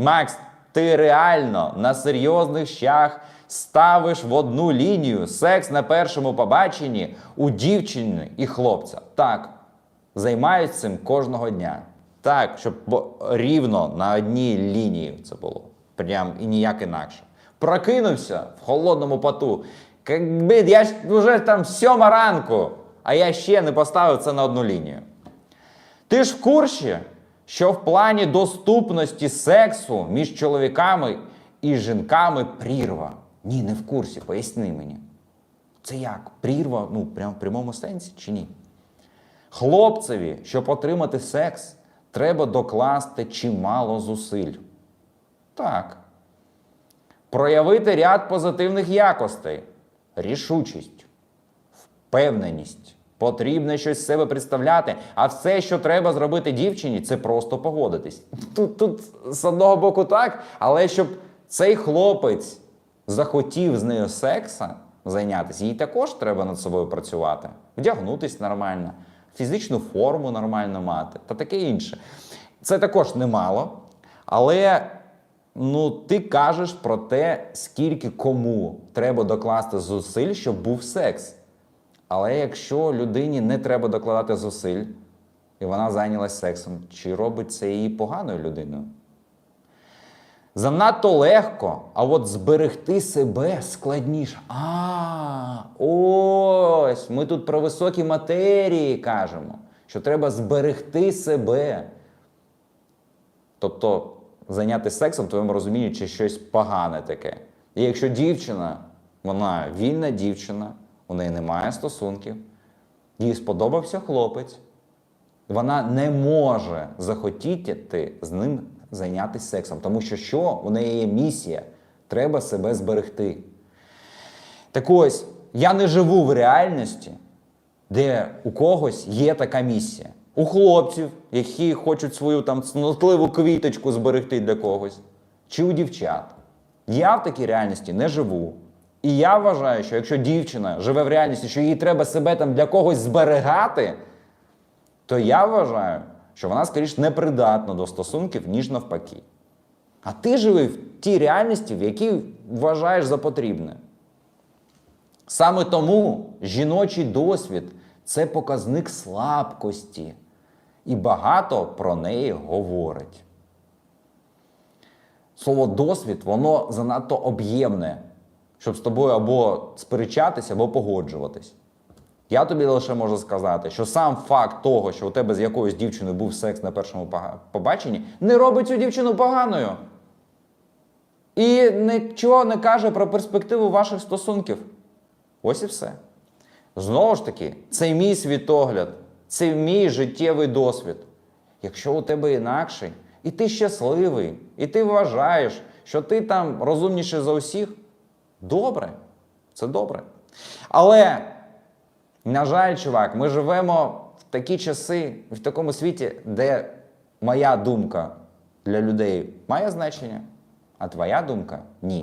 Макс, ти реально на серйозних щах ставиш в одну лінію секс на першому побаченні у дівчини і хлопця. Так, займаюсь цим кожного дня. Так, щоб рівно на одній лінії це було. Прям і ніяк інакше. Прокинувся в холодному поту. Якби я ж вже там сьома ранку, а я ще не поставив це на одну лінію. Ти ж в курсі, що в плані доступності сексу між чоловіками і жінками прірва. Ні, не в курсі, поясни мені. Це як? Прірва, ну, прямо в прямому сенсі чи ні? Хлопцеві, щоб отримати секс, треба докласти чимало зусиль. Так. Проявити ряд позитивних якостей, рішучість, впевненість. Потрібно щось з себе представляти, а все, що треба зробити дівчині, це просто погодитись. Тут, тут з одного боку так, але щоб цей хлопець захотів з нею секса зайнятися, їй також треба над собою працювати, вдягнутись нормально, фізичну форму нормально мати та таке інше. Це також немало, але ну, ти кажеш про те, скільки кому треба докласти зусиль, щоб був секс. Але якщо людині не треба докладати зусиль, і вона зайнялась сексом, чи робить це її поганою людиною? Занадто легко, а от зберегти себе складніше. А, ось ми тут про високі матерії кажемо, що треба зберегти себе. Тобто зайнятися сексом, в твоєму розумінні, чи щось погане таке. І якщо дівчина, вона вільна дівчина, у неї немає стосунків, їй сподобався хлопець, вона не може захотіти з ним зайнятися сексом, тому що що? У неї є місія. Треба себе зберегти. Так ось, я не живу в реальності, де у когось є така місія. У хлопців, які хочуть свою там цнотливу квіточку зберегти для когось, чи у дівчат. Я в такій реальності не живу. І я вважаю, що якщо дівчина живе в реальності, що їй треба себе там для когось зберегати, то я вважаю, що вона скоріш непридатна до стосунків, ніж навпаки. А ти живи в тій реальності, в якій вважаєш за потрібне. Саме тому жіночий досвід це показник слабкості, і багато про неї говорить. Слово досвід, воно занадто об'ємне, щоб з тобою або сперечатися, або погоджуватись. Я тобі лише можу сказати, що сам факт того, що у тебе з якоюсь дівчиною був секс на першому побаченні, не робить цю дівчину поганою. І нічого не каже про перспективу ваших стосунків. Ось і все. Знову ж таки, це мій світогляд, це мій життєвий досвід. Якщо у тебе інакший, і ти щасливий, і ти вважаєш, що ти там розумніший за усіх, добре, це добре. Але, на жаль, чувак, ми живемо в такі часи, в такому світі, де моя думка для людей має значення, а твоя думка ні.